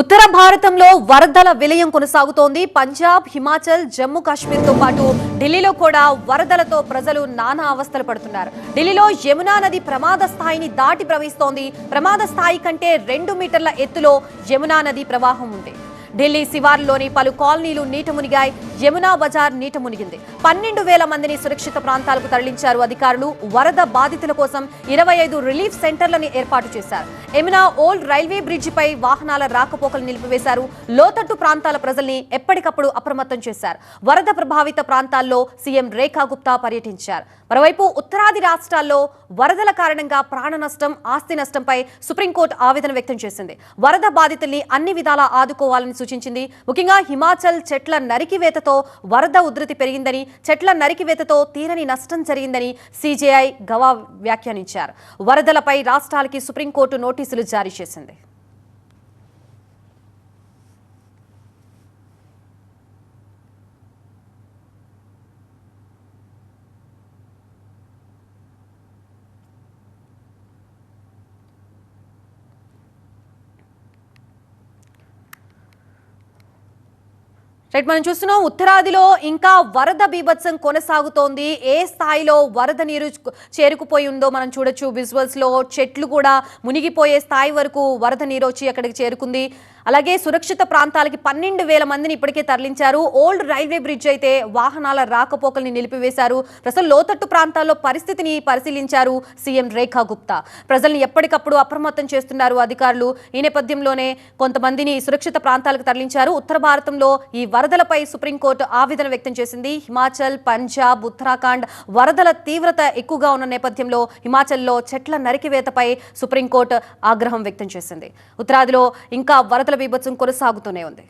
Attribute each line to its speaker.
Speaker 1: ఉత్తర భారతంలో వరదల విలయం కొనసాగుతోంది. పంజాబ్ హిమాచల్ జమ్మూ కాశ్మీర్తో పాటు ఢిల్లీలో కూడా వరదలతో ప్రజలు నానా అవస్థలు పడుతున్నారు. ఢిల్లీలో యమునా నది ప్రమాద స్థాయిని దాటి ప్రవహిస్తోంది. ప్రమాద స్థాయి కంటే రెండు మీటర్ల ఎత్తులో యమునా నది ప్రవాహం ఉంది. ఢిల్లీ శివార్లోని పలు కాలనీలు నీట మునిగాయి. యమునా బజార్ నీట మునిగింది. పన్నెండు వేల మందిని సురక్షిత ప్రాంతాలకు తరలించారు అధికారులు. వరద బాధితుల కోసం ఇరవై ఐదు రిలీఫ్ సెంటర్లను ఏర్పాటు చేశారు. యమునా ఓల్డ్ రైల్వే బ్రిడ్జిపై వాహనాల రాకపోకలు నిలిపివేశారు. లోతట్టు ప్రాంతాల ప్రజల్ని ఎప్పటికప్పుడు అప్రమత్తం చేశారు. వరద ప్రభావిత ప్రాంతాల్లో సీఎం రేఖా గుప్తా పర్యటించారు. మరోవైపు ఉత్తరాది రాష్ట్రాల్లో వరదల కారణంగా ప్రాణ నష్టం ఆస్తి నష్టంపై సుప్రీంకోర్టు ఆవేదన వ్యక్తం చేసింది. వరద బాధితుల్ని అన్ని విధాలా ఆదుకోవాలని సూచించింది. ముఖ్యంగా హిమాచల్ చెట్ల నరికివేతతో వరద ఉధృతి పెరిగిందని చెట్ల నరికివేతతో తీరని నష్టం జరిగిందని సీజేఐ గవా వ్యాఖ్యానించారు. వరదలపై రాష్ట్రాలకి సుప్రీంకోర్టు నోటీసులు జారీ చేసింది. రైట్ మనం చూస్తున్నాం ఉత్తరాదిలో ఇంకా వరద బీభత్సం కొనసాగుతోంది. ఏ స్థాయిలో వరద నీరు చేరుకుపోయి ఉందో మనం చూడొచ్చు. విజువల్స్లో చెట్లు కూడా మునిగిపోయే స్థాయి వరకు వరద నీరు వచ్చి అక్కడికి చేరుకుంది. అలాగే సురక్షిత ప్రాంతాలకి పన్నెండు వేల మందిని ఇప్పటికే తరలించారు. ఓల్డ్ రైల్వే బ్రిడ్జ్ అయితే వాహనాల రాకపోకల్ని నిలిపివేశారు. ప్రస్తుతం లోతట్టు ప్రాంతాల్లో పరిస్థితిని పరిశీలించారు సీఎం రేఖా గుప్తా. ప్రజల్ని ఎప్పటికప్పుడు అప్రమత్తం చేస్తున్నారు అధికారులు. ఈ నేపథ్యంలోనే కొంతమందిని సురక్షిత ప్రాంతాలకు తరలించారు. ఉత్తర భారతంలో ఈ వరదలపై సుప్రీంకోర్టు ఆవేదన వ్యక్తం చేసింది. హిమాచల్ పంజాబ్ ఉత్తరాఖండ్ వరదల తీవ్రత ఎక్కువగా ఉన్న నేపథ్యంలో హిమాచల్లో చెట్ల నరికివేతపై సుప్రీంకోర్టు ఆగ్రహం వ్యక్తం చేసింది. ఉత్తరాదిలో ఇంకా వరదల బీభత్సం కొనసాగుతూనే ఉంది.